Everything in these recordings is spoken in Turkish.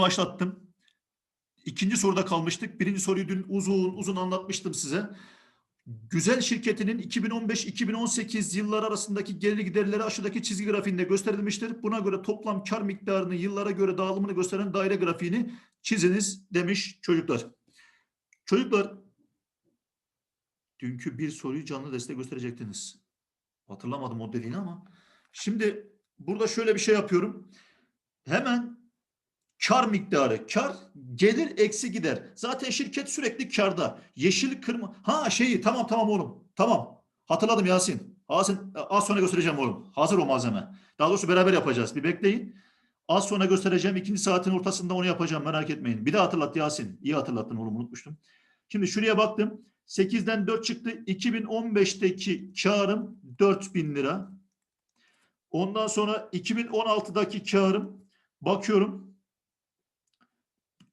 başlattım. İkinci soruda kalmıştık. Birinci soruyu dün uzun uzun anlatmıştım size. Güzel şirketinin 2015-2018 yıllar arasındaki gelir giderleri aşağıdaki çizgi grafiğinde gösterilmiştir. Buna göre toplam kar miktarını yıllara göre dağılımını gösteren daire grafiğini çiziniz demiş çocuklar. Çocuklar dünkü bir soruyu canlı destek gösterecektiniz. Hatırlamadım o dediğini ama. Şimdi burada şöyle bir şey yapıyorum. Hemen kar miktarı, kar gelir eksi gider. Zaten şirket sürekli karda. Yeşil kırmızı. Ha şeyi tamam tamam oğlum. Tamam. Hatırladım Yasin. Yasin az sonra göstereceğim oğlum. Hazır o malzeme. Daha doğrusu beraber yapacağız. Bir bekleyin. Az sonra göstereceğim. İkinci saatin ortasında onu yapacağım. Merak etmeyin. Bir de hatırlat Yasin. İyi hatırlattın oğlum unutmuştum. Şimdi şuraya baktım. 8'den 4 çıktı. 2015'teki karım 4000 lira. Ondan sonra 2016'daki karım bakıyorum.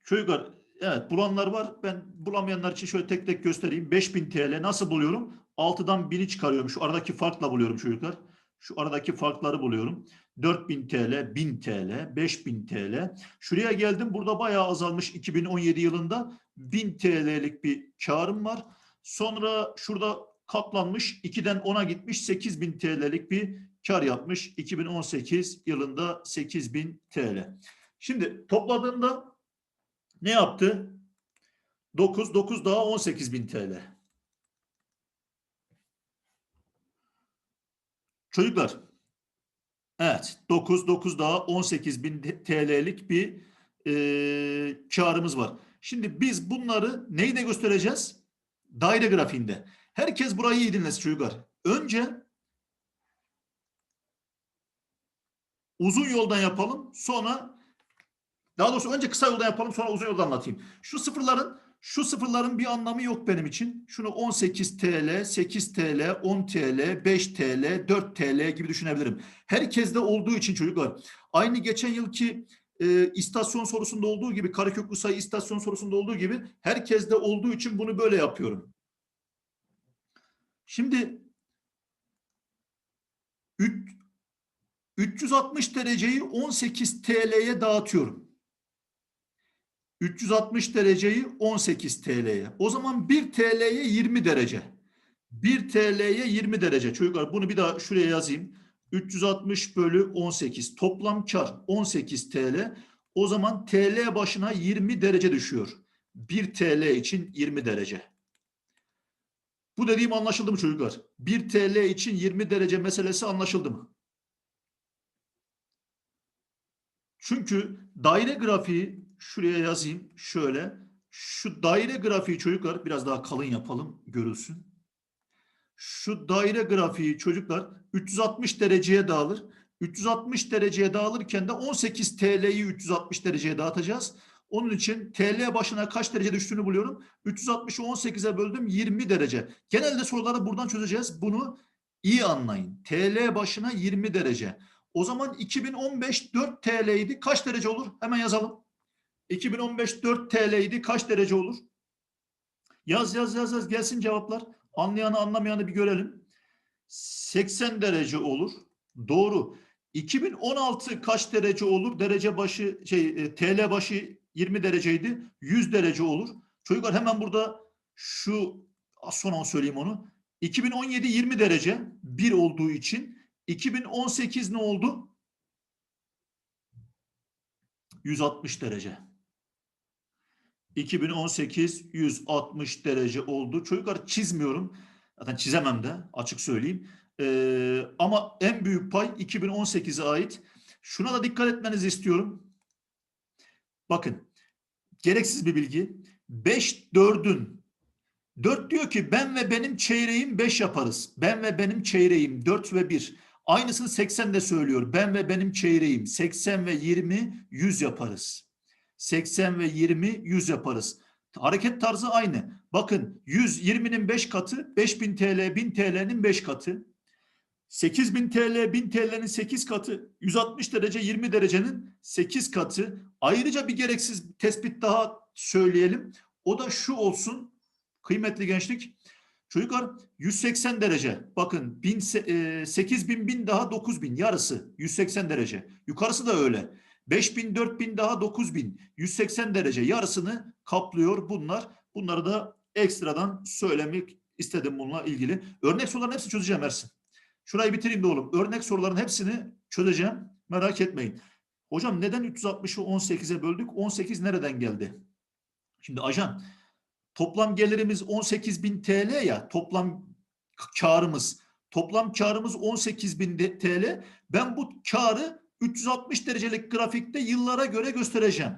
Çocuklar evet bulanlar var. Ben bulamayanlar için şöyle tek tek göstereyim. 5000 TL nasıl buluyorum? 6'dan 1000'i çıkarıyorum. Şu aradaki farkla buluyorum çocuklar. Şu aradaki farkları buluyorum. 4000 TL, 1000 TL, 5000 TL. Şuraya geldim. Burada bayağı azalmış 2017 yılında. 1000 TL'lik bir karım var. Sonra şurada katlanmış 2'den 10'a gitmiş 8000 TL'lik bir kar yapmış. 2018 yılında 8000 TL. Şimdi topladığımda ne yaptı? 9, 9 daha 18 bin TL. Çocuklar, evet 9, 9 daha 18 bin TL'lik bir e, karımız var. Şimdi biz bunları neyde göstereceğiz? Daire grafiğinde. Herkes burayı iyi dinlesin çocuklar. Önce uzun yoldan yapalım. Sonra daha doğrusu önce kısa yoldan yapalım sonra uzun yoldan anlatayım. Şu sıfırların şu sıfırların bir anlamı yok benim için. Şunu 18 TL, 8 TL, 10 TL, 5 TL, 4 TL gibi düşünebilirim. Herkeste olduğu için çocuklar. Aynı geçen yılki e, istasyon sorusunda olduğu gibi, kareköklü sayı istasyon sorusunda olduğu gibi herkeste olduğu için bunu böyle yapıyorum. Şimdi 3, 360 dereceyi 18 TL'ye dağıtıyorum. 360 dereceyi 18 TL'ye. O zaman 1 TL'ye 20 derece. 1 TL'ye 20 derece. Çocuklar bunu bir daha şuraya yazayım. 360 bölü 18. Toplam kar 18 TL. O zaman TL başına 20 derece düşüyor. 1 TL için 20 derece. Bu dediğim anlaşıldı mı çocuklar? 1 TL için 20 derece meselesi anlaşıldı mı? Çünkü daire grafiği şuraya yazayım şöyle. Şu daire grafiği çocuklar biraz daha kalın yapalım görülsün. Şu daire grafiği çocuklar 360 dereceye dağılır. 360 dereceye dağılırken de 18 TL'yi 360 dereceye dağıtacağız. Onun için TL başına kaç derece düştüğünü buluyorum. 360'ı 18'e böldüm 20 derece. Genelde soruları buradan çözeceğiz. Bunu iyi anlayın. TL başına 20 derece. O zaman 2015 4 TL idi. Kaç derece olur? Hemen yazalım. 2015 4 TL idi. Kaç derece olur? Yaz yaz yaz yaz gelsin cevaplar. Anlayanı anlamayanı bir görelim. 80 derece olur. Doğru. 2016 kaç derece olur? Derece başı şey e, TL başı 20 dereceydi. 100 derece olur. Çocuklar hemen burada şu az sonra söyleyeyim onu. 2017 20 derece 1 olduğu için 2018 ne oldu? 160 derece. 2018 160 derece oldu. Çocuklar çizmiyorum. Zaten çizemem de açık söyleyeyim. Ee, ama en büyük pay 2018'e ait. Şuna da dikkat etmenizi istiyorum. Bakın gereksiz bir bilgi. 5 4'ün 4 diyor ki ben ve benim çeyreğim 5 yaparız. Ben ve benim çeyreğim 4 ve 1. Aynısını 80 de söylüyor. Ben ve benim çeyreğim 80 ve 20 100 yaparız. 80 ve 20 100 yaparız. Hareket tarzı aynı. Bakın 100 20'nin 5 katı 5000 TL 1000 TL'nin 5 katı. 8000 TL 1000 TL'nin 8 katı. 160 derece 20 derecenin 8 katı. Ayrıca bir gereksiz tespit daha söyleyelim. O da şu olsun. Kıymetli gençlik. Çocuklar 180 derece. Bakın 1000, e, 8000 bin daha 9000 yarısı 180 derece. Yukarısı da öyle. 5000, 4000 daha 9000. 180 derece yarısını kaplıyor bunlar. Bunları da ekstradan söylemek istedim bununla ilgili. Örnek soruların hepsini çözeceğim Ersin. Şurayı bitireyim de oğlum. Örnek soruların hepsini çözeceğim. Merak etmeyin. Hocam neden 360'ı 18'e böldük? 18 nereden geldi? Şimdi ajan toplam gelirimiz 18.000 TL ya toplam karımız. Toplam karımız 18.000 TL. Ben bu karı 360 derecelik grafikte yıllara göre göstereceğim.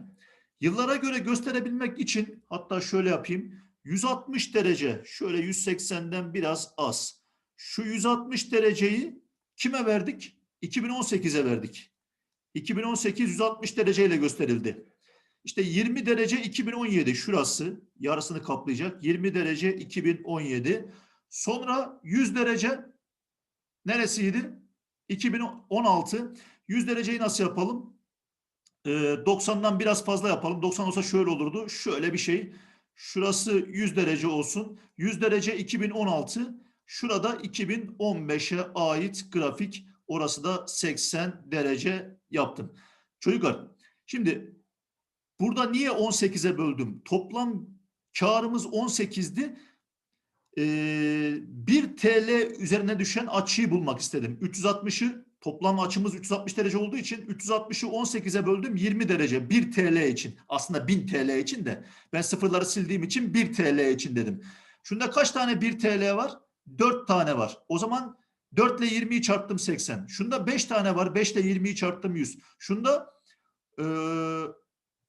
Yıllara göre gösterebilmek için hatta şöyle yapayım. 160 derece şöyle 180'den biraz az. Şu 160 dereceyi kime verdik? 2018'e verdik. 2018 160 dereceyle gösterildi. İşte 20 derece 2017 şurası yarısını kaplayacak. 20 derece 2017. Sonra 100 derece neresiydi? 2016. 100 dereceyi nasıl yapalım? Ee, 90'dan biraz fazla yapalım. 90 olsa şöyle olurdu. Şöyle bir şey. Şurası 100 derece olsun. 100 derece 2016. Şurada 2015'e ait grafik. Orası da 80 derece yaptım. Çocuklar şimdi burada niye 18'e böldüm? Toplam karımız 18'di. Ee, 1 TL üzerine düşen açıyı bulmak istedim. 360'ı toplam açımız 360 derece olduğu için 360'ı 18'e böldüm 20 derece 1 TL için. Aslında 1000 TL için de ben sıfırları sildiğim için 1 TL için dedim. Şunda kaç tane 1 TL var? 4 tane var. O zaman 4 ile 20'yi çarptım 80. Şunda 5 tane var. 5 ile 20'yi çarptım 100. Şunda e,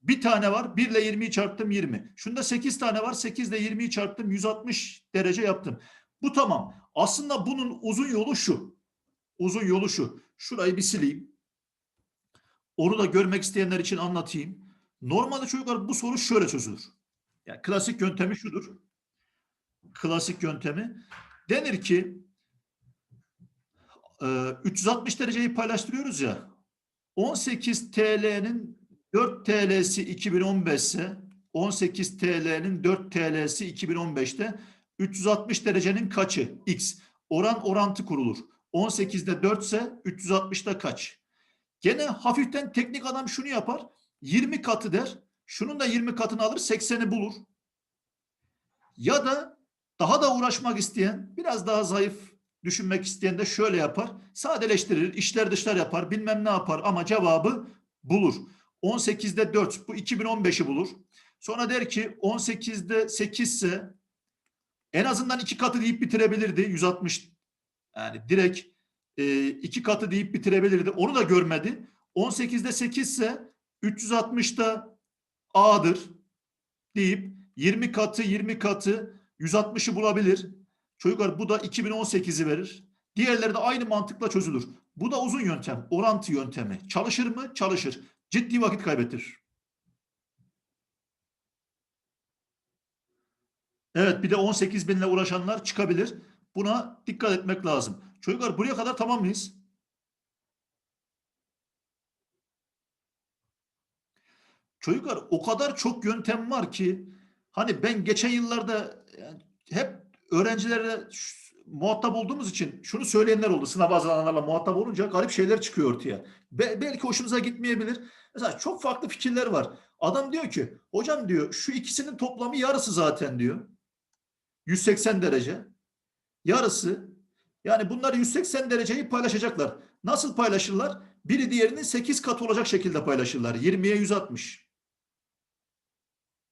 bir tane var. 1 ile 20'yi çarptım 20. Şunda 8 tane var. 8 ile 20'yi çarptım 160 derece yaptım. Bu tamam. Aslında bunun uzun yolu şu. Uzun yolu şu. Şurayı bir sileyim. Onu da görmek isteyenler için anlatayım. Normalde çocuklar bu soru şöyle çözülür. Yani klasik yöntemi şudur. Klasik yöntemi. Denir ki 360 dereceyi paylaştırıyoruz ya. 18 TL'nin 4 TL'si 2015 ise 18 TL'nin 4 TL'si 2015'te 360 derecenin kaçı? X. Oran orantı kurulur. 18'de 4 ise 360'da kaç? Gene hafiften teknik adam şunu yapar. 20 katı der. Şunun da 20 katını alır 80'i bulur. Ya da daha da uğraşmak isteyen biraz daha zayıf düşünmek isteyen de şöyle yapar. Sadeleştirir, işler dışlar yapar, bilmem ne yapar ama cevabı bulur. 18'de 4 bu 2015'i bulur. Sonra der ki 18'de 8 ise en azından iki katı deyip bitirebilirdi. 160 yani direkt e, iki katı deyip bitirebilirdi. Onu da görmedi. 18'de 8 ise 360'da A'dır deyip 20 katı 20 katı 160'ı bulabilir. Çocuklar bu da 2018'i verir. Diğerleri de aynı mantıkla çözülür. Bu da uzun yöntem, orantı yöntemi. Çalışır mı? Çalışır. Ciddi vakit kaybettirir. Evet bir de 18 binle uğraşanlar çıkabilir. Buna dikkat etmek lazım. Çocuklar buraya kadar tamam mıyız? Çocuklar o kadar çok yöntem var ki hani ben geçen yıllarda yani hep öğrencilerle muhatap olduğumuz için şunu söyleyenler oldu. Sınav hazırlananlarla muhatap olunca garip şeyler çıkıyor ortaya. Be belki hoşunuza gitmeyebilir. Mesela çok farklı fikirler var. Adam diyor ki hocam diyor şu ikisinin toplamı yarısı zaten diyor. 180 derece. Yarısı. Yani bunlar 180 dereceyi paylaşacaklar. Nasıl paylaşırlar? Biri diğerinin 8 katı olacak şekilde paylaşırlar. 20'ye 160.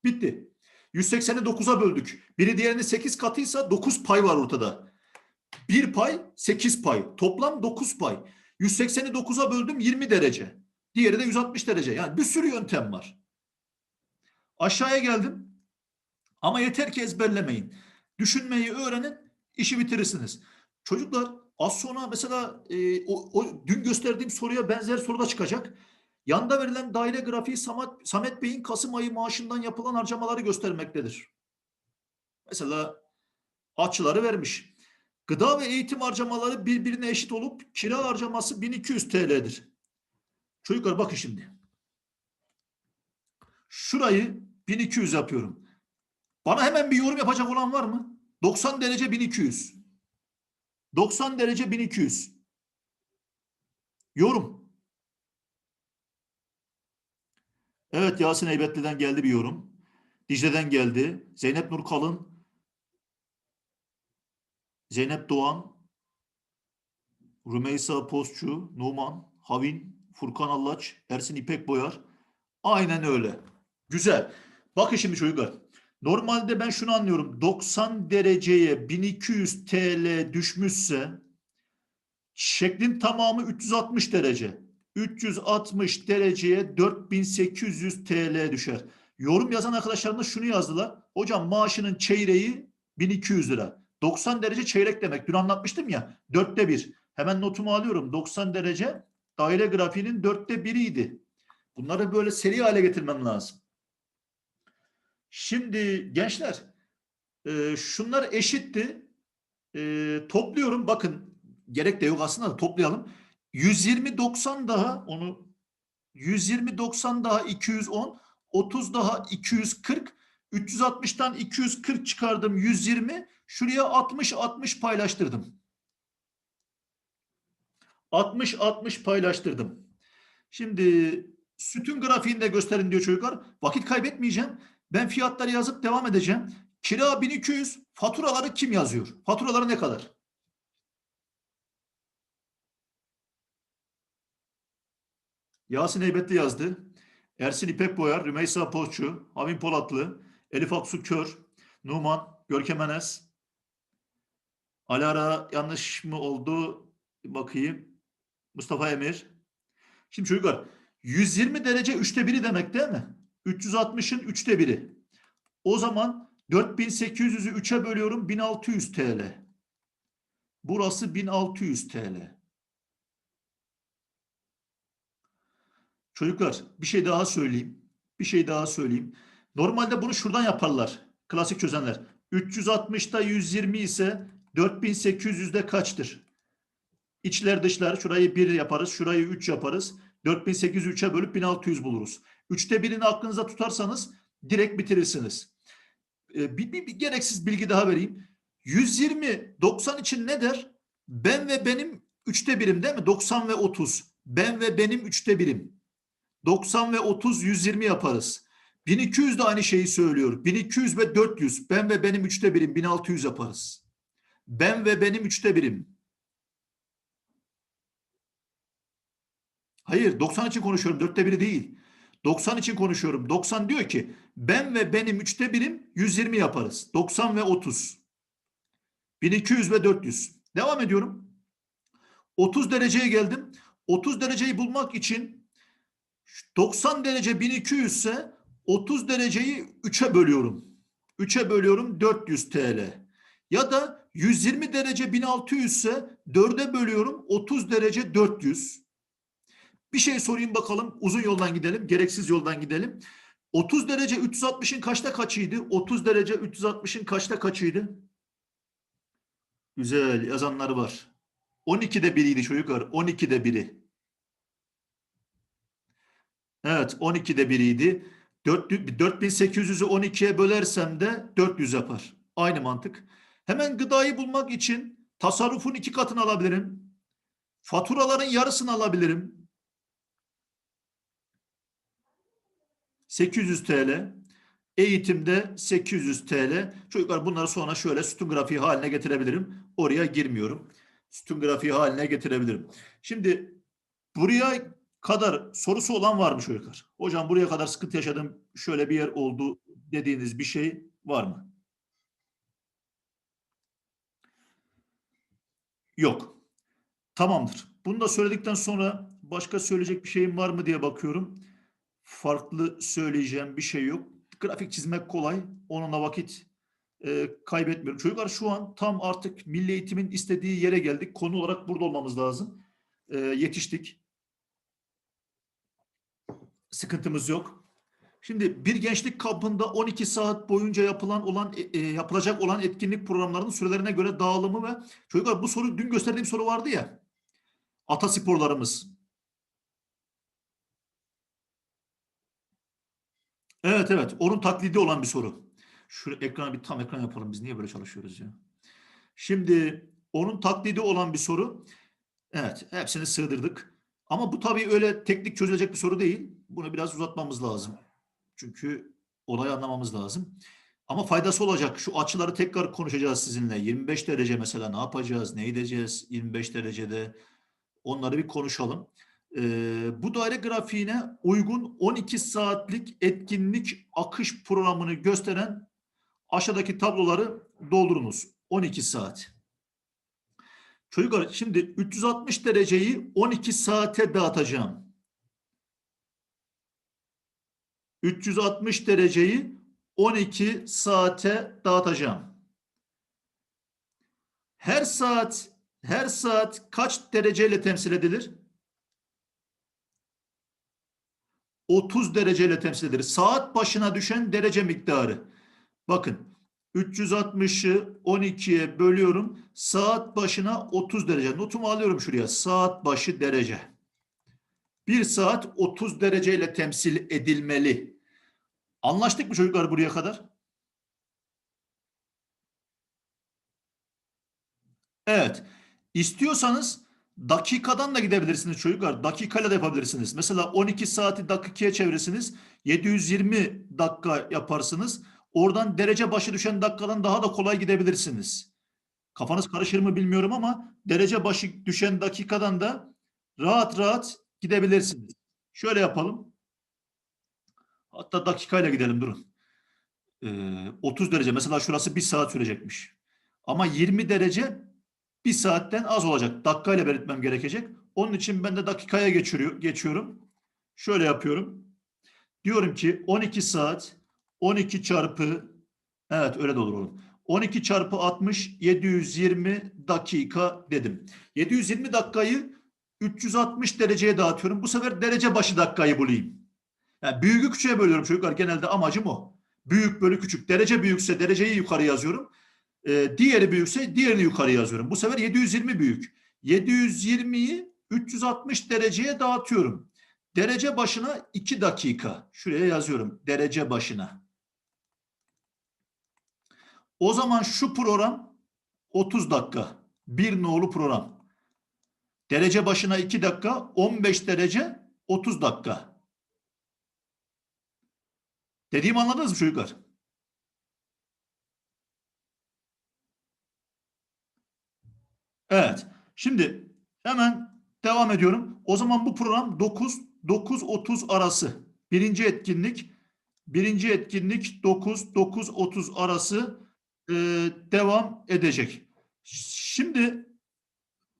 Bitti. 180'i 9'a böldük. Biri diğerinin 8 katıysa 9 pay var ortada. 1 pay 8 pay. Toplam 9 pay. 180'i 9'a böldüm 20 derece. Diğeri de 160 derece. Yani bir sürü yöntem var. Aşağıya geldim. Ama yeter ki ezberlemeyin. Düşünmeyi öğrenin, işi bitirirsiniz. Çocuklar az sonra mesela e, o, o dün gösterdiğim soruya benzer soru da çıkacak. Yanda verilen daire grafiği Samet, Samet Bey'in Kasım ayı maaşından yapılan harcamaları göstermektedir. Mesela açıları vermiş. Gıda ve eğitim harcamaları birbirine eşit olup kira harcaması 1200 TL'dir. Çocuklar bakın şimdi. Şurayı 1200 yapıyorum. Bana hemen bir yorum yapacak olan var mı? 90 derece 1200. 90 derece 1200. Yorum. Evet Yasin Heybetli'den geldi bir yorum. Dicle'den geldi. Zeynep Nur Kalın. Zeynep Doğan. Rümeysa Postçu. Numan. Havin. Furkan Allaç. Ersin İpek Boyar. Aynen öyle. Güzel. Bakın şimdi çocuklar. Normalde ben şunu anlıyorum. 90 dereceye 1200 TL düşmüşse şeklin tamamı 360 derece. 360 dereceye 4800 TL düşer. Yorum yazan arkadaşlarımız şunu yazdılar. Hocam maaşının çeyreği 1200 lira. 90 derece çeyrek demek. Dün anlatmıştım ya. Dörtte bir. Hemen notumu alıyorum. 90 derece daire grafiğinin dörtte biriydi. Bunları böyle seri hale getirmem lazım. Şimdi gençler e, şunlar eşitti. E, topluyorum. Bakın gerek de yok aslında da toplayalım. 120 90 daha onu 120 90 daha 210 30 daha 240 360'tan 240 çıkardım 120 şuraya 60 60 paylaştırdım. 60 60 paylaştırdım. Şimdi sütun grafiğini de gösterin diyor çocuklar. Vakit kaybetmeyeceğim. Ben fiyatları yazıp devam edeceğim. Kira 1200. Faturaları kim yazıyor? Faturaları ne kadar? Yasin Heybetli yazdı. Ersin İpek Boyar, Rümeysa Poççu, Havin Polatlı, Elif Aksu Kör, Numan, Görkem Enes. Alara yanlış mı oldu? Bakayım. Mustafa Emir. Şimdi çocuklar 120 derece üçte biri demek değil mi? 360'ın üçte biri. O zaman 4800'ü 3'e bölüyorum 1600 TL. Burası 1600 TL. Çocuklar bir şey daha söyleyeyim. Bir şey daha söyleyeyim. Normalde bunu şuradan yaparlar. Klasik çözenler. 360'da 120 ise 4800'de kaçtır? İçler dışlar şurayı 1 yaparız. Şurayı 3 yaparız. 4800'ü 3'e bölüp 1600 buluruz. Üçte birini aklınıza tutarsanız direkt bitirirsiniz. Ee, bir, bir, bir gereksiz bilgi daha vereyim. 120 90 için ne der? Ben ve benim üçte birim değil mi? 90 ve 30. Ben ve benim üçte birim. 90 ve 30 120 yaparız. 1200 de aynı şeyi söylüyor. 1200 ve 400. Ben ve benim üçte birim 1600 yaparız. Ben ve benim üçte birim. Hayır 90 için konuşuyorum. Dörtte biri değil. 90 için konuşuyorum. 90 diyor ki ben ve benim üçte birim 120 yaparız. 90 ve 30. 1200 ve 400. Devam ediyorum. 30 dereceye geldim. 30 dereceyi bulmak için 90 derece 1200 ise 30 dereceyi 3'e bölüyorum. 3'e bölüyorum 400 TL. Ya da 120 derece 1600 ise 4'e bölüyorum 30 derece 400. Bir şey sorayım bakalım. Uzun yoldan gidelim. Gereksiz yoldan gidelim. 30 derece 360'ın kaçta kaçıydı? 30 derece 360'ın kaçta kaçıydı? Güzel yazanlar var. 12'de biriydi çocuklar. 12'de biri. Evet 12'de biriydi. 4800'ü 12'ye bölersem de 400 yapar. Aynı mantık. Hemen gıdayı bulmak için tasarrufun iki katını alabilirim. Faturaların yarısını alabilirim. 800 TL. Eğitimde 800 TL. Çocuklar bunları sonra şöyle sütun grafiği haline getirebilirim. Oraya girmiyorum. Sütun grafiği haline getirebilirim. Şimdi buraya kadar sorusu olan var mı çocuklar? Hocam buraya kadar sıkıntı yaşadım. Şöyle bir yer oldu dediğiniz bir şey var mı? Yok. Tamamdır. Bunu da söyledikten sonra başka söyleyecek bir şeyim var mı diye bakıyorum. Farklı söyleyeceğim bir şey yok. Grafik çizmek kolay. Onunla vakit e, kaybetmiyorum. Çocuklar şu an tam artık milli eğitimin istediği yere geldik. Konu olarak burada olmamız lazım. E, yetiştik. Sıkıntımız yok. Şimdi bir gençlik kampında 12 saat boyunca yapılan olan e, yapılacak olan etkinlik programlarının sürelerine göre dağılımı ve çocuklar bu soru dün gösterdiğim soru vardı ya. Atasporlarımız. Evet evet onun taklidi olan bir soru. Şu ekrana bir tam ekran yapalım biz niye böyle çalışıyoruz ya. Şimdi onun taklidi olan bir soru. Evet hepsini sığdırdık. Ama bu tabii öyle teknik çözülecek bir soru değil. Bunu biraz uzatmamız lazım. Çünkü olayı anlamamız lazım. Ama faydası olacak. Şu açıları tekrar konuşacağız sizinle. 25 derece mesela ne yapacağız, ne edeceğiz 25 derecede? Onları bir konuşalım. Ee, bu daire grafiğine uygun 12 saatlik etkinlik akış programını gösteren aşağıdaki tabloları doldurunuz. 12 saat. Çocuklar şimdi 360 dereceyi 12 saate dağıtacağım. 360 dereceyi 12 saate dağıtacağım. Her saat her saat kaç dereceyle temsil edilir? 30 dereceyle temsil edilir. Saat başına düşen derece miktarı. Bakın 360'ı 12'ye bölüyorum. Saat başına 30 derece. Notumu alıyorum şuraya. Saat başı derece. Bir saat 30 dereceyle temsil edilmeli. Anlaştık mı çocuklar buraya kadar? Evet. İstiyorsanız dakikadan da gidebilirsiniz çocuklar. Dakikayla da yapabilirsiniz. Mesela 12 saati dakikaya çevirirsiniz. 720 dakika yaparsınız. Oradan derece başı düşen dakikadan daha da kolay gidebilirsiniz. Kafanız karışır mı bilmiyorum ama derece başı düşen dakikadan da rahat rahat gidebilirsiniz. Şöyle yapalım. Hatta dakikayla gidelim durun. Ee, 30 derece mesela şurası bir saat sürecekmiş. Ama 20 derece bir saatten az olacak. Dakikayla belirtmem gerekecek. Onun için ben de dakikaya geçiyorum. Şöyle yapıyorum. Diyorum ki 12 saat 12 çarpı evet öyle de olur oğlum. 12 çarpı 60 720 dakika dedim. 720 dakikayı 360 dereceye dağıtıyorum. Bu sefer derece başı dakikayı bulayım. Yani büyüğü küçüğe bölüyorum çocuklar. Genelde amacım o. Büyük bölü küçük. Derece büyükse dereceyi yukarı yazıyorum. Ee, diğeri büyükse diğerini yukarı yazıyorum. Bu sefer 720 büyük. 720'yi 360 dereceye dağıtıyorum. Derece başına 2 dakika. Şuraya yazıyorum. Derece başına. O zaman şu program 30 dakika. Bir nolu program. Derece başına 2 dakika, 15 derece 30 dakika. Dediğimi anladınız mı çocuklar? Evet. Şimdi hemen devam ediyorum. O zaman bu program 9 9.30 arası. Birinci etkinlik birinci etkinlik 9 9.30 arası e, devam edecek. Şimdi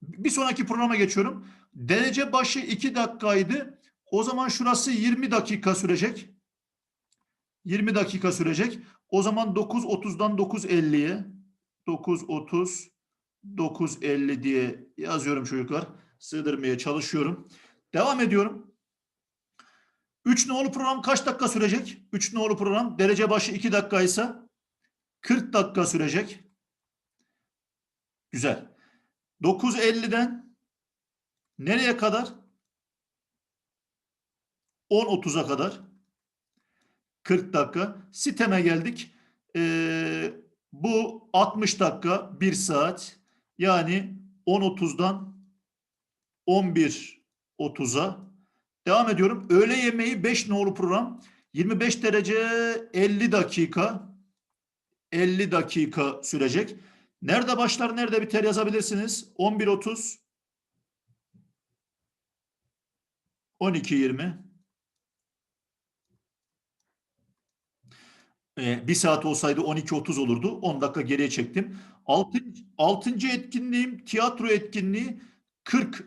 bir sonraki programa geçiyorum. Derece başı 2 dakikaydı. O zaman şurası 20 dakika sürecek. 20 dakika sürecek. O zaman 9.30'dan 9.50'ye 9.30 9.50 diye yazıyorum çocuklar. Sığdırmaya çalışıyorum. Devam ediyorum. 3 nolu program kaç dakika sürecek? 3 nolu program derece başı 2 dakikaysa 40 dakika sürecek. Güzel. 9.50'den nereye kadar? 10.30'a kadar. 40 dakika. Siteme geldik. Ee, bu 60 dakika, 1 saat. Yani 10.30'dan 11.30'a. Devam ediyorum. Öğle yemeği 5 nolu program. 25 derece 50 dakika. 50 dakika sürecek. Nerede başlar, nerede biter yazabilirsiniz. 11.30 12.20 Ee, bir saat olsaydı 12.30 olurdu. 10 dakika geriye çektim. Altıncı, altıncı etkinliğim tiyatro etkinliği 40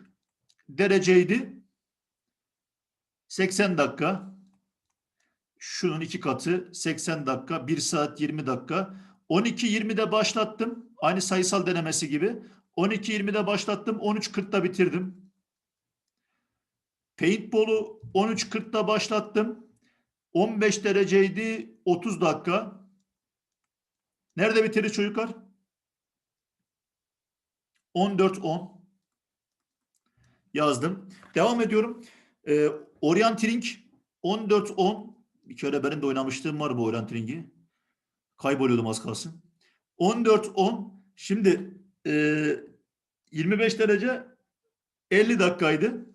dereceydi. 80 dakika. Şunun iki katı 80 dakika. 1 saat 20 dakika. 12.20'de başlattım. Aynı sayısal denemesi gibi. 12.20'de başlattım. 13.40'da bitirdim. Paintball'u 13.40'da başlattım. 15 dereceydi 30 dakika. Nerede bitirir çocuklar? 14-10 yazdım. Devam ediyorum. Ee, Orientering 14-10 bir kere benim de oynamışlığım var bu Orientering'i. Kayboluyordum az kalsın. 14-10 şimdi e, 25 derece 50 dakikaydı.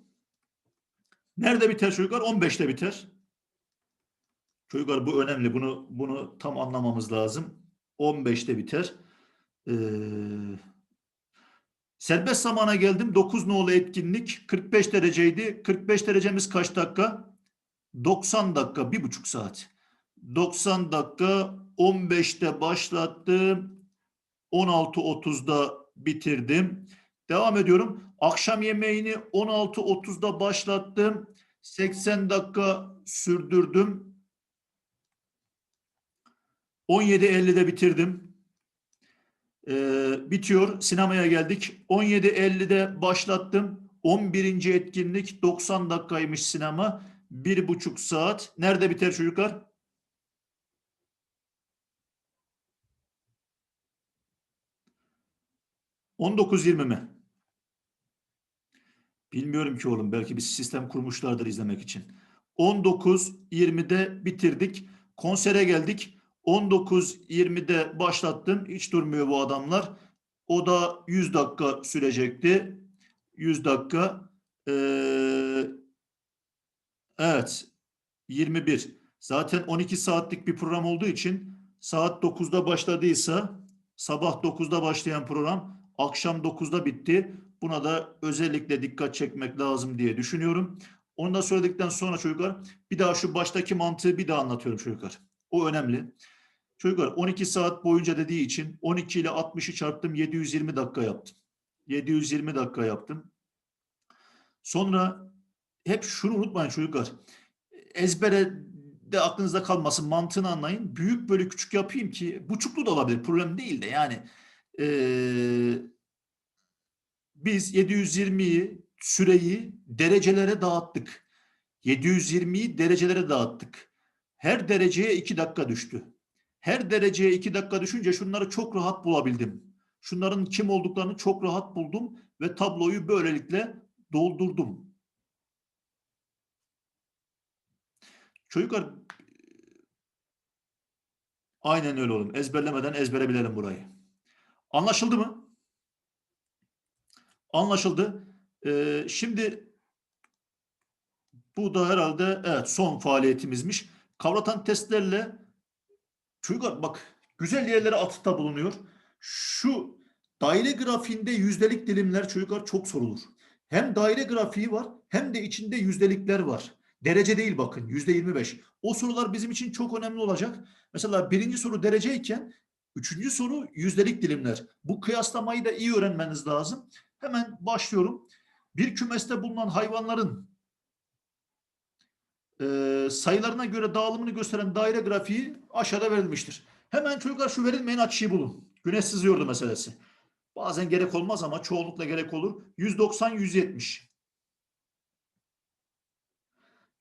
Nerede biter çocuklar? 15'te biter. Çocuklar bu önemli. Bunu bunu tam anlamamız lazım. 15'te biter. Ee, serbest zamana geldim. 9 nolu etkinlik 45 dereceydi. 45 derecemiz kaç dakika? 90 dakika, bir buçuk saat. 90 dakika 15'te başlattım. 16.30'da bitirdim. Devam ediyorum. Akşam yemeğini 16.30'da başlattım. 80 dakika sürdürdüm. 17.50'de bitirdim. Ee, bitiyor. Sinemaya geldik. 17.50'de başlattım. 11. etkinlik 90 dakikaymış sinema. Bir buçuk saat. Nerede biter çocuklar? On dokuz yirmi mi? Bilmiyorum ki oğlum. Belki bir sistem kurmuşlardır izlemek için. 19.20'de bitirdik. Konsere geldik. 19.20'de başlattım. Hiç durmuyor bu adamlar. O da 100 dakika sürecekti. 100 dakika. Ee, evet. 21. Zaten 12 saatlik bir program olduğu için saat 9'da başladıysa sabah 9'da başlayan program akşam 9'da bitti. Buna da özellikle dikkat çekmek lazım diye düşünüyorum. Onu da söyledikten sonra çocuklar bir daha şu baştaki mantığı bir daha anlatıyorum çocuklar. O önemli. Çocuklar 12 saat boyunca dediği için 12 ile 60'ı çarptım 720 dakika yaptım. 720 dakika yaptım. Sonra hep şunu unutmayın çocuklar. Ezbere de aklınızda kalmasın mantığını anlayın. Büyük böyle küçük yapayım ki buçuklu da olabilir problem değil de yani ee, biz 720'yi süreyi derecelere dağıttık. 720'yi derecelere dağıttık. Her dereceye 2 dakika düştü. Her dereceye 2 dakika düşünce şunları çok rahat bulabildim. Şunların kim olduklarını çok rahat buldum ve tabloyu böylelikle doldurdum. Çocuklar aynen öyle oğlum. Ezberlemeden ezbere bilelim burayı. Anlaşıldı mı? Anlaşıldı. Ee, şimdi bu da herhalde evet son faaliyetimizmiş. Kavratan testlerle çocuklar bak güzel yerlere atıfta bulunuyor. Şu daire grafiğinde yüzdelik dilimler çocuklar çok sorulur. Hem daire grafiği var hem de içinde yüzdelikler var. Derece değil bakın yüzde 25. O sorular bizim için çok önemli olacak. Mesela birinci soru dereceyken üçüncü soru yüzdelik dilimler. Bu kıyaslamayı da iyi öğrenmeniz lazım. Hemen başlıyorum. Bir kümeste bulunan hayvanların e, sayılarına göre dağılımını gösteren daire grafiği aşağıda verilmiştir. Hemen çocuklar şu verilmeyen açıyı bulun. Güneş sızıyordu meselesi. Bazen gerek olmaz ama çoğunlukla gerek olur. 190-170.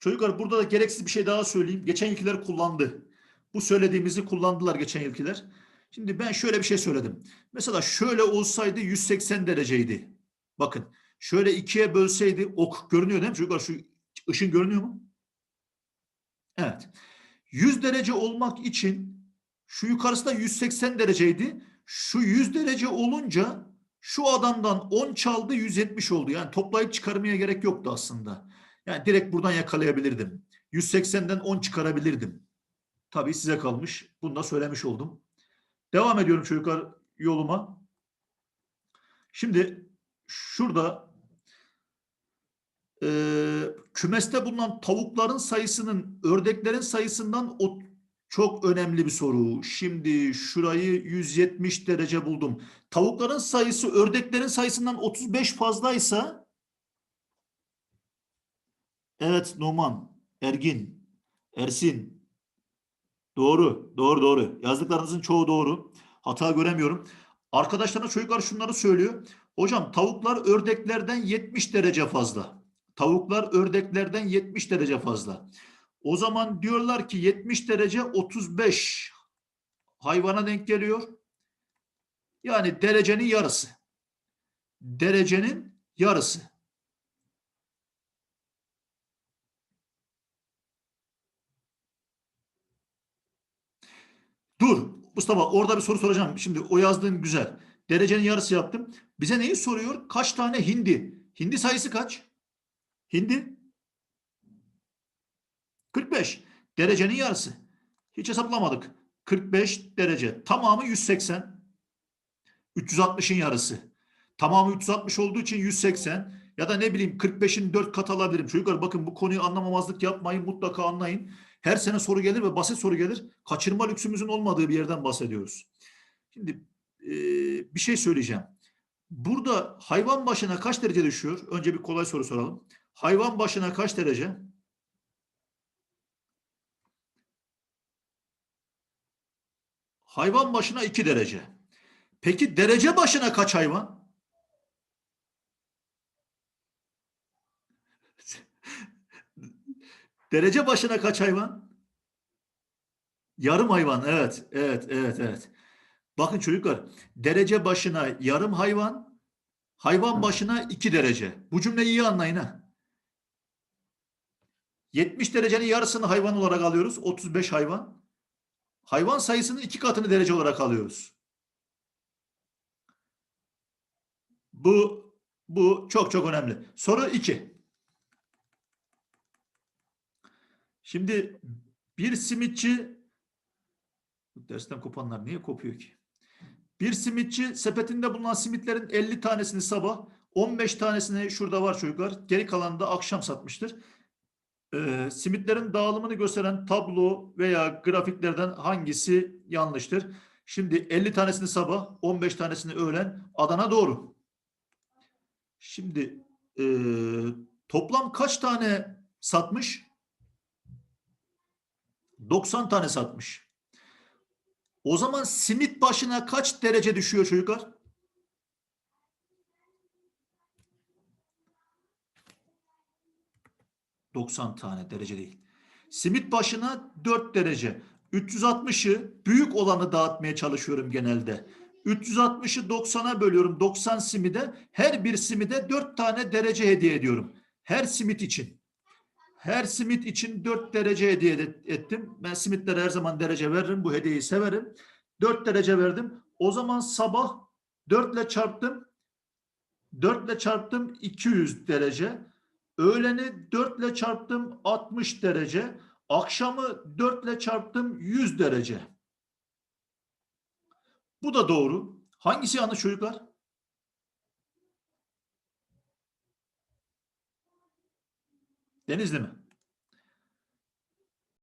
Çocuklar burada da gereksiz bir şey daha söyleyeyim. Geçen yılkiler kullandı. Bu söylediğimizi kullandılar geçen yılkiler. Şimdi ben şöyle bir şey söyledim. Mesela şöyle olsaydı 180 dereceydi. Bakın şöyle ikiye bölseydi ok görünüyor değil mi çocuklar? Şu ışın görünüyor mu? Evet. 100 derece olmak için şu yukarısı da 180 dereceydi. Şu 100 derece olunca şu adamdan 10 çaldı 170 oldu. Yani toplayıp çıkarmaya gerek yoktu aslında. Yani direkt buradan yakalayabilirdim. 180'den 10 çıkarabilirdim. Tabii size kalmış. Bunu da söylemiş oldum. Devam ediyorum çocuklar yoluma. Şimdi şurada e, kümeste bulunan tavukların sayısının ördeklerin sayısından o çok önemli bir soru. Şimdi şurayı 170 derece buldum. Tavukların sayısı ördeklerin sayısından 35 fazlaysa Evet Numan, Ergin, Ersin. Doğru, doğru, doğru. Yazdıklarınızın çoğu doğru. Hata göremiyorum. Arkadaşlarına çocuklar şunları söylüyor. Hocam tavuklar ördeklerden 70 derece fazla. Tavuklar ördeklerden 70 derece fazla. O zaman diyorlar ki 70 derece 35 hayvana denk geliyor. Yani derecenin yarısı. Derecenin yarısı. Dur Mustafa orada bir soru soracağım. Şimdi o yazdığın güzel. Derecenin yarısı yaptım. Bize neyi soruyor? Kaç tane hindi? Hindi sayısı kaç? Hindi? 45. Derecenin yarısı. Hiç hesaplamadık. 45 derece. Tamamı 180. 360'ın yarısı. Tamamı 360 olduğu için 180. Ya da ne bileyim 45'in 4 katı alabilirim. Çocuklar bakın bu konuyu anlamamazlık yapmayın. Mutlaka anlayın. Her sene soru gelir ve basit soru gelir. Kaçırma lüksümüzün olmadığı bir yerden bahsediyoruz. Şimdi e, bir şey söyleyeceğim. Burada hayvan başına kaç derece düşüyor? Önce bir kolay soru soralım. Hayvan başına kaç derece? Hayvan başına 2 derece. Peki derece başına kaç hayvan? derece başına kaç hayvan? Yarım hayvan. Evet, evet, evet, evet. Bakın çocuklar, derece başına yarım hayvan, hayvan başına 2 derece. Bu cümleyi iyi anlayın ha. 70 derecenin yarısını hayvan olarak alıyoruz. 35 hayvan. Hayvan sayısının iki katını derece olarak alıyoruz. Bu bu çok çok önemli. Soru 2. Şimdi bir simitçi bu dersten kopanlar niye kopuyor ki? Bir simitçi sepetinde bulunan simitlerin 50 tanesini sabah, 15 tanesini şurada var çocuklar. Geri kalanını da akşam satmıştır. Ee, simitlerin dağılımını gösteren tablo veya grafiklerden hangisi yanlıştır? Şimdi 50 tanesini sabah, 15 tanesini öğlen, Adana doğru. Şimdi e, toplam kaç tane satmış? 90 tane satmış. O zaman simit başına kaç derece düşüyor çocuklar? ...90 tane derece değil. Simit başına 4 derece. 360'ı büyük olanı dağıtmaya çalışıyorum genelde. 360'ı 90'a bölüyorum. 90 simide her bir simide 4 tane derece hediye ediyorum. Her simit için. Her simit için 4 derece hediye ettim. Ben simitlere her zaman derece veririm. Bu hediyeyi severim. 4 derece verdim. O zaman sabah 4 ile çarptım. 4 ile çarptım 200 derece. Öğleni 4 ile çarptım 60 derece. Akşamı 4 ile çarptım 100 derece. Bu da doğru. Hangisi yanlış çocuklar? Denizli mi?